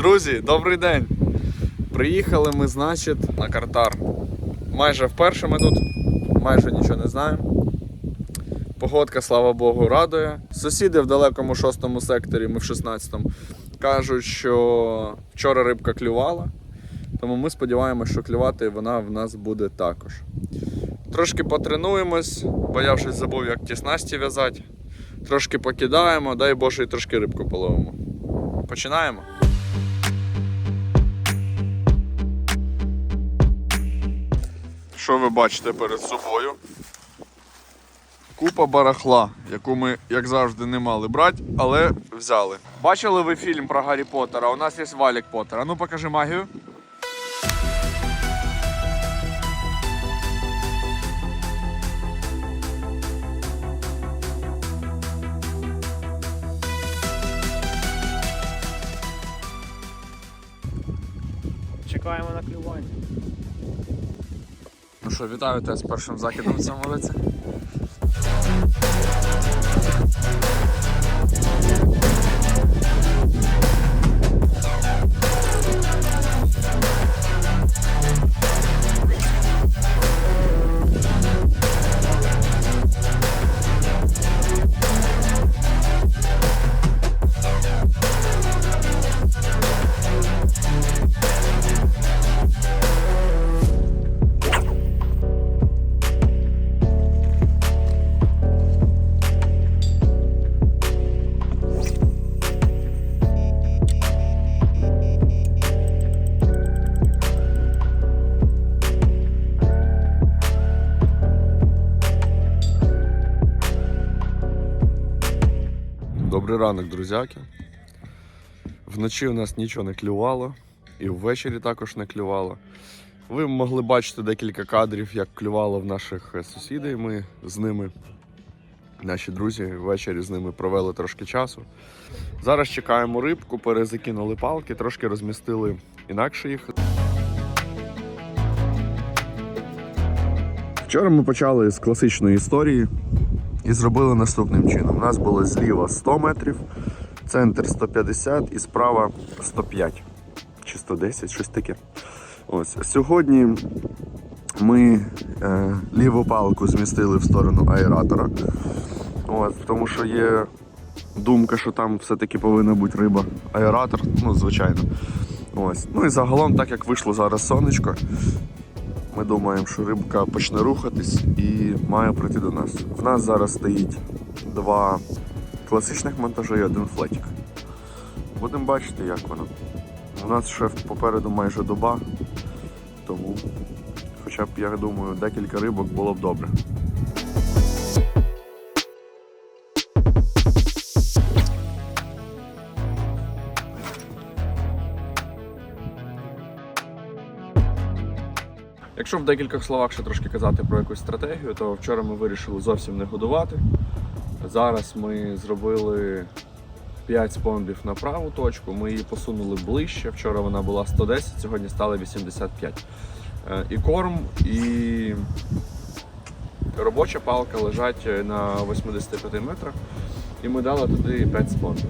Друзі, добрий день! Приїхали ми, значить, на Картар. Майже вперше ми тут, майже нічого не знаємо. Погодка, слава Богу, радує. Сусіди в далекому шостому секторі, ми в 16-му, кажуть, що вчора рибка клювала. Тому ми сподіваємося, що клювати вона в нас буде також. Трошки потренуємось, бо я вже забув, як ті снасті в'язати. Трошки покидаємо, дай Боже, і трошки рибку половимо. Починаємо. Що ви бачите перед собою? Купа барахла, яку ми, як завжди, не мали брати, але взяли. Бачили ви фільм про Гаррі Поттера? У нас є валік Поттера. Ну покажи магію. Чекаємо на клювання. Ну що, вітаю тебе з першим закидом в цьому році. Добрий ранок, друзяки. Вночі у нас нічого не клювало, і ввечері також не клювало. Ви могли бачити декілька кадрів, як клювало в наших е, сусідів. Ми з ними, наші друзі, ввечері з ними провели трошки часу. Зараз чекаємо рибку, перезакинули палки, трошки розмістили інакше їх. Вчора ми почали з класичної історії і зробили наступним чином. У нас було зліва 100 метрів, центр 150 і справа 105 чи 110, щось таке. Ось. Сьогодні ми е, ліву палку змістили в сторону аератора. Ось, тому що є думка, що там все-таки повинна бути риба. Аератор, ну, звичайно. Ось. Ну і загалом, так як вийшло зараз сонечко, ми думаємо, що рибка почне рухатись і має прийти до нас. В нас зараз стоїть два класичних монтажа і один флетік. Будемо бачити, як воно. У нас ще попереду майже доба, тому хоча б, я думаю, декілька рибок було б добре. Якщо в декількох словах ще трошки казати про якусь стратегію, то вчора ми вирішили зовсім не годувати. Зараз ми зробили 5 спомбів на праву точку, ми її посунули ближче. Вчора вона була 110, сьогодні стала 85. Е, І корм, і робоча палка лежать на 85 метрах. І ми дали туди 5 спомбів.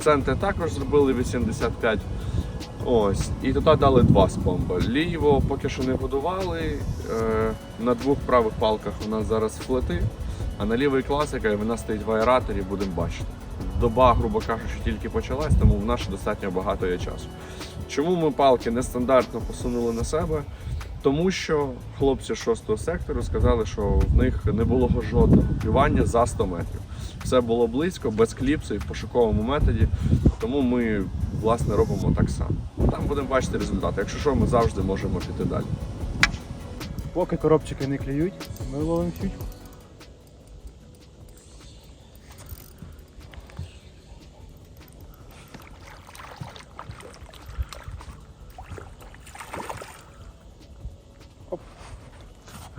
Центр також зробили 85. Ось, і туди дали два спомба. Ліво поки що не годували. Е, на двох правих палках у нас зараз флети, а на лівий класика і вона стоїть в аераторі, будемо бачити. Доба, грубо кажучи, тільки почалась, тому в нас достатньо багато є часу. Чому ми палки нестандартно посунули на себе? Тому що хлопці 6 сектору сказали, що в них не було жодного клювання за 100 метрів. Все було близько, без кліпсу і в пошуковому методі. Тому ми власне робимо так само. Там будемо бачити результати. Якщо що, ми завжди можемо піти далі. Поки коробчики не клюють, ми ловимо щучку.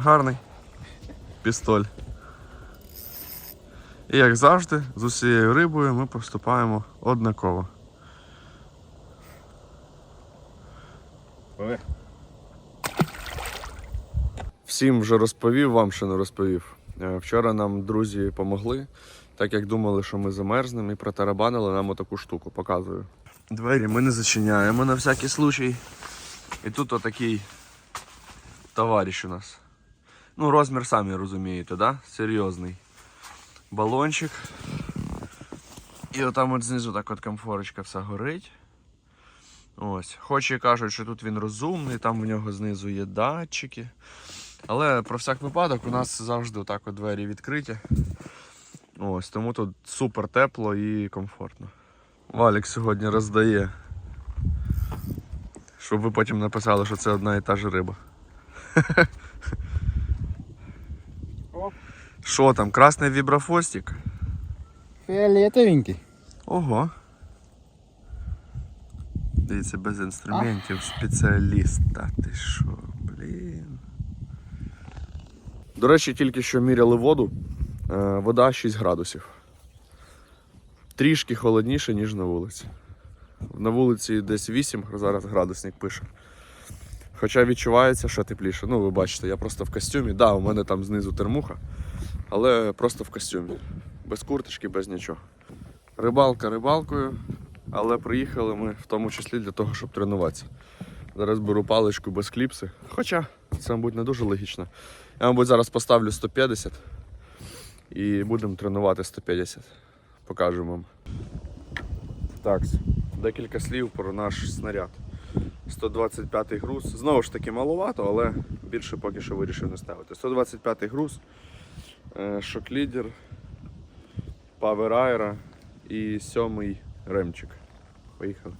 Гарний пістоль. І як завжди, з усією рибою ми поступаємо однаково. Всім вже розповів, вам ще не розповів. Е, Вчора нам друзі допомогли, так як думали, що ми замерзнемо і протарабанили нам отаку штуку. Показую. Двері ми не зачиняємо на всякий случай. І тут отакий товариш у нас. Ну, розмір самі розумієте, да? Серйозний. Балончик. І отам от знизу так от комфорочка вся горить. Ось. Хоч і кажуть, що тут він розумний, там в нього знизу є датчики. Але про всяк випадок у нас завжди отак от двері відкриті. Ось, тому тут супер тепло і комфортно. Валік сьогодні роздає. Щоб ви потім написали, що це одна і та ж риба. О. Що там, красний віброфостик? Фіолетовенький. Ого. Дивіться, без інструментів спеціаліст. Та ти що, блін. До речі, тільки що міряли воду. Е, Вода 6 градусів. Трішки холодніше, ніж на вулиці. На вулиці десь 8, зараз градусник пише. Хоча відчувається, що тепліше. Ну, ви бачите, я просто в костюмі. Так, да, у мене там знизу термуха, але просто в костюмі. Без курточки, без нічого. Рибалка рибалкою, але приїхали ми в тому числі для того, щоб тренуватися. Зараз беру паличку без кліпси. Хоча це, мабуть, не дуже логічно. Я, мабуть, зараз поставлю 150 і будемо тренувати 150. Покажу вам. Так, декілька слів про наш снаряд. 125 груз. Знову ж таки маловато, але більше поки що вирішив не ставити. 125 груз, шок-лідер, Power Aero і сьомий ремчик. Поїхали.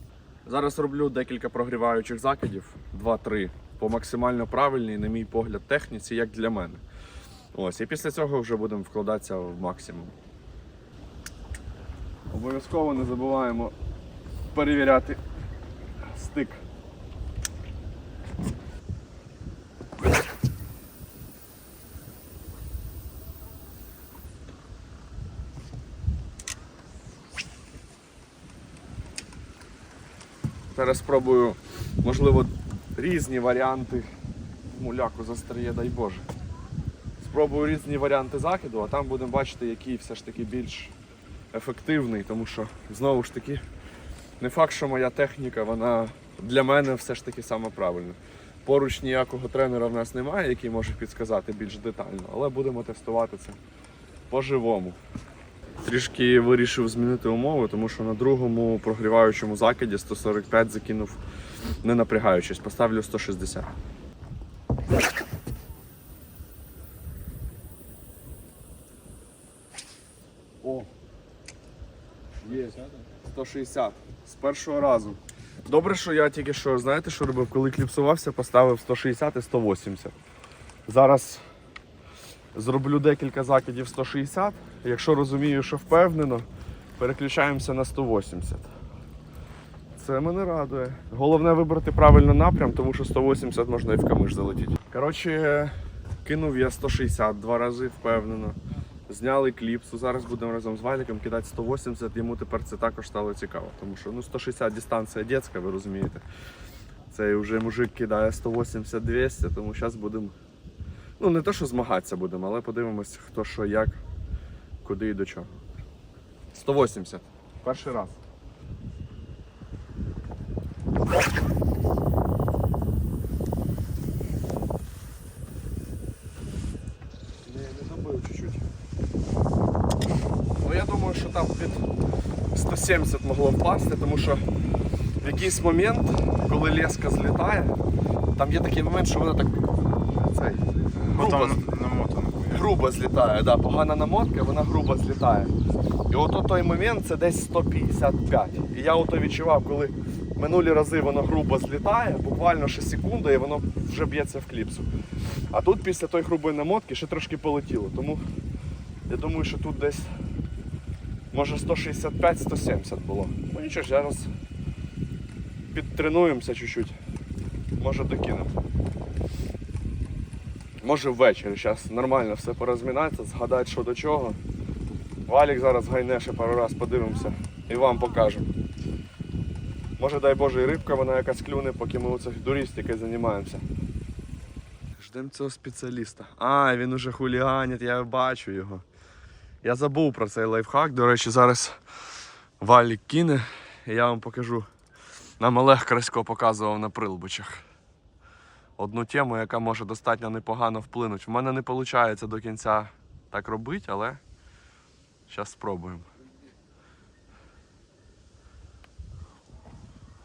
Зараз роблю декілька прогріваючих закидів, 2-3, по максимально правильній, на мій погляд, техніці, як для мене. Ось, і після цього вже будемо вкладатися в максимум. Обов'язково не забуваємо перевіряти стик. Зараз спробую, можливо, різні варіанти. Муляку застріє, дай Боже. Спробую різні варіанти закиду, а там будемо бачити, який все ж таки більш ефективний, тому що знову ж таки не факт, що моя техніка, вона для мене все ж таки саме правильна. Поруч ніякого тренера в нас немає, який може підсказати більш детально, але будемо тестувати це по-живому. Трішки вирішив змінити умови, тому що на другому прогріваючому закиді 145 закинув, не напрягаючись, поставлю 160. О! Є. 160. З першого разу. Добре, що я тільки що, знаєте, що робив, коли кліпсувався, поставив 160 і 180. Зараз зроблю декілька закидів 160. Якщо розумію, що впевнено, переключаємося на 180. Це мене радує. Головне вибрати правильно напрям, тому що 180 можна і в камиш залетіти. Коротше, кинув я 160 два рази впевнено. Зняли кліпсу. Зараз будемо разом з Валіком кидати 180, йому тепер це також стало цікаво. Тому що ну, 160 дистанція дітська, ви розумієте. Цей вже мужик кидає 180-200, тому зараз будемо. Ну, не те, що змагатися будемо, але подивимось, хто що, як, куди і до чого. 180. Перший раз. Не, не добив чуть-чуть. Ну я думаю, що там під 170 могло впасти, тому що в якийсь момент, коли леска злітає, там є такий момент, що вона так цей, грубо, грубо злітає, да, погана намотка, вона грубо злітає. І от у той момент це десь 155. І я ото відчував, коли минулі рази воно грубо злітає, буквально ще секунда, і воно вже б'ється в кліпсу. А тут після тої грубої намотки ще трошки полетіло. Тому я думаю, що тут десь може 165-170 було. Ну нічого ж, зараз підтренуємося чуть-чуть. Може докинемо. Може ввечері, зараз нормально все порозмінається, згадати що до чого. Валік зараз гайне ще пару раз подивимося і вам покажемо. Може дай Боже і рибка вона якась клюне, поки ми оце дурістикою займаємося. Ждемо цього спеціаліста. А, він уже хуліганить, я бачу його. Я забув про цей лайфхак. До речі, зараз Валік кине і я вам покажу Нам Олег Красько показував на прилбичах. Одну тему, яка може достатньо непогано вплинути. В мене не виходить до кінця так робити, але зараз спробуємо.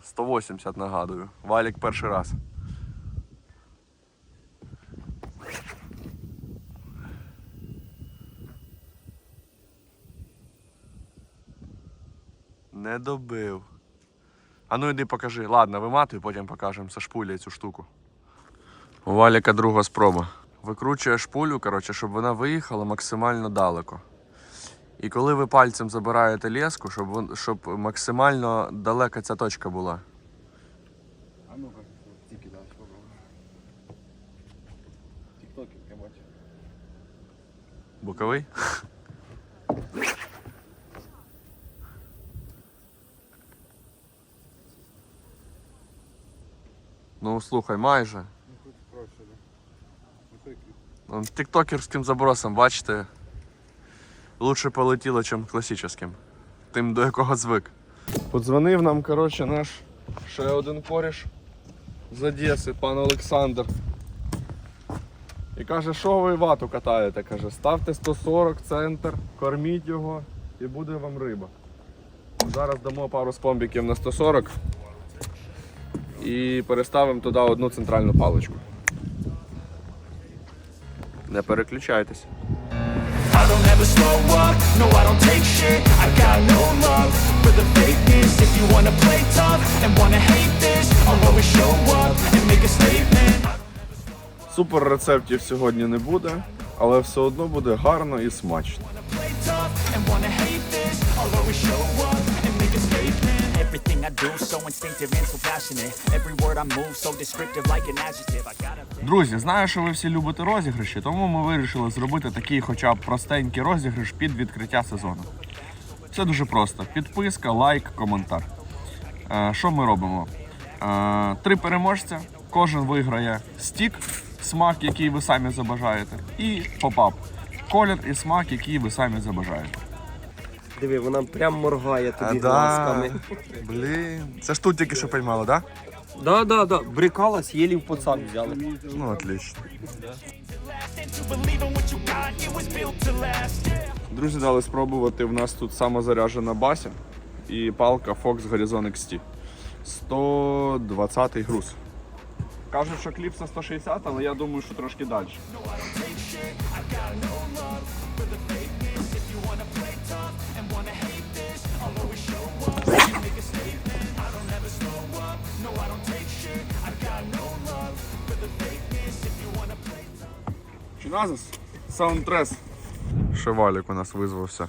180 нагадую. Валік перший раз. Не добив. А ну йди покажи. Ладно, виматуй, потім покажемо со цю штуку. У Валіка друга спроба. Викручує шпулю, коротше, щоб вона виїхала максимально далеко. І коли ви пальцем забираєте леску, щоб, щоб максимально далека ця точка була. А ну-ка, тільки далі попробуємо. Тіктокер, я бачу. Боковий? Ну слухай, майже. Ну тут проще, да? Ну той кліп. Он тіктокерським забросом, бачите, лучше полетіло, ніж класичним. Тим, до якого звик. Подзвонив нам, коротше, наш ще один коріш з Одеси, пан Олександр. І каже, що ви вату катаєте? Каже, ставте 140 центр, корміть його і буде вам риба. Зараз дамо пару спомбіків на 140 і переставимо туди одну центральну паличку. Не переключайтесь. I don't ever slow up, no I don't take shit I got no love for the fakeness If you wanna play tough and wanna hate this I'll always show up and make a statement Супер рецептів сьогодні не буде, але все одно буде гарно і смачно. Друзі, знаю, що ви всі любите розіграші, тому ми вирішили зробити такий хоча б простенький розіграш під відкриття сезону. Все дуже просто: підписка, лайк, коментар. Е, що ми робимо? Е, три переможця, кожен виграє стік, смак, який ви самі забажаєте, і попап. Колір і смак, який ви самі забажаєте. Диви, вона прям моргає тобі глазками. Блін. Це ж тут тільки що поймали, так? Да, да, да. Брикалась, єлі в поцак взяли. Ну, отлично. Друзі, дали спробувати. В нас тут самозаряджена бася і палка Fox Horizon XT. 120 груз. Кажуть, що кліпса 160, але я думаю, що трошки далі. Чиназис? Саундтрес. Шевалік у нас визвався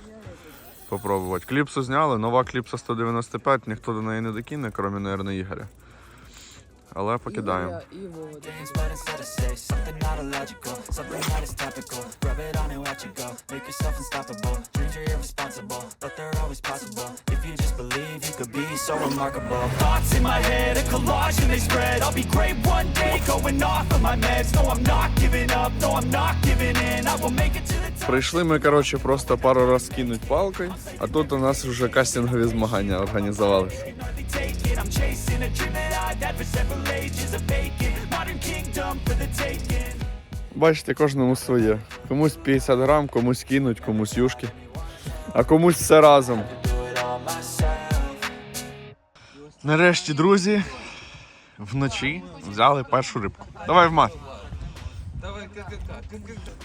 попробувати. Кліпсу зняли, нова кліпса 195, ніхто до неї не докине, крім, мабуть, Ігоря. Але покидаємо. Something not illogical Something that is topical Rub it on and watch it go Make yourself unstoppable so remarkable Thoughts in my head A collage and they spread I'll be great one day Going off of my meds No I'm not giving up No I'm not giving in I will make it to the Прийшли ми, коротше, просто пару раз кинуть палкою, а тут у нас вже кастингові змагання організувалися. Бачите, кожному своє. Комусь 50 грам, комусь кинуть, комусь юшки, а комусь все разом. Нарешті, друзі, вночі взяли першу рибку. Давай в мат.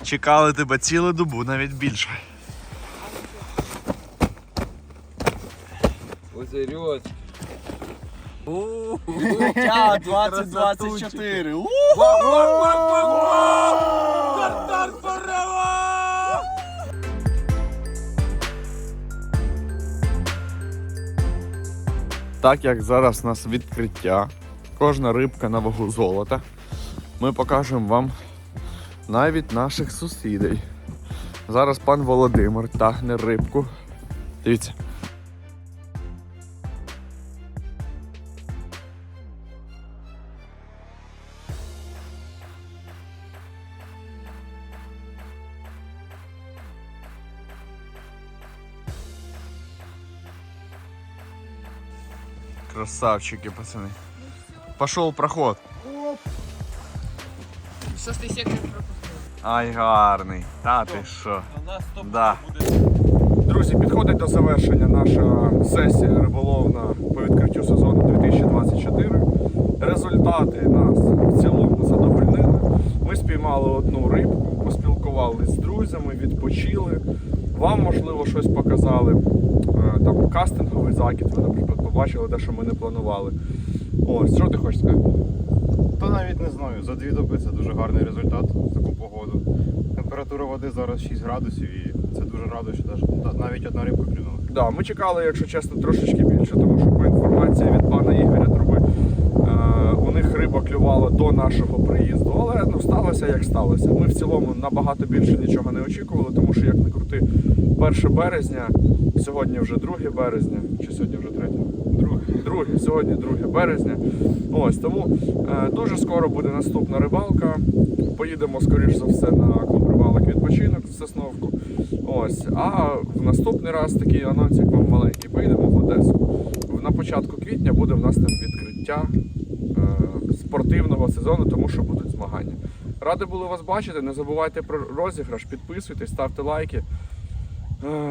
Чекали тебе цілу добу, навіть більше. Озерьось. Тя, 2024. Так як зараз у нас відкриття, кожна рибка на вагу золота, ми покажемо вам навіть наших сусідей. Зараз пан Володимир тагне рибку. Дивіться. Красавчики, пацани. Пошел проход. Шостий сектор пропустив. Ай, гарний. Та ти що? Да. Друзі, підходить до завершення наша сесія риболовна по відкриттю сезону 2024. Результати нас в цілому задовольнили. Ми спіймали одну рибку, поспілкувалися з друзями, відпочили. Вам, можливо, щось показали. Там кастинговий закид, ви, наприклад, побачили те, що ми не планували. Ось, що ти хочеш сказати? Та навіть не знаю. За дві доби це дуже гарний результат в таку погоду. Температура води зараз 6 градусів і це дуже радує, що навіть- навіть одна рибка клюнула. Да, ми чекали, якщо чесно, трошечки більше, тому що по інформації від пана Ігоря Труби е, у них риба клювала до нашого приїзду, але ну сталося як сталося. Ми в цілому набагато більше нічого не очікували, тому що як не крути, 1 березня, сьогодні вже 2 березня, чи сьогодні вже 3? Друге. Друге, сьогодні 2 березня. Ось тому е, дуже скоро буде наступна рибалка. Поїдемо, скоріш за все, на клуб рибалок відпочинок в Сосновку. Ось. А в наступний раз такий анонсик вам маленький. Поїдемо в Одесу. На початку квітня буде в нас там відкриття е, спортивного сезону, тому що будуть змагання. Ради були вас бачити. Не забувайте про розіграш, підписуйтесь, ставте лайки,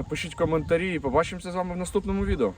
пишіть коментарі і побачимося з вами в наступному відео.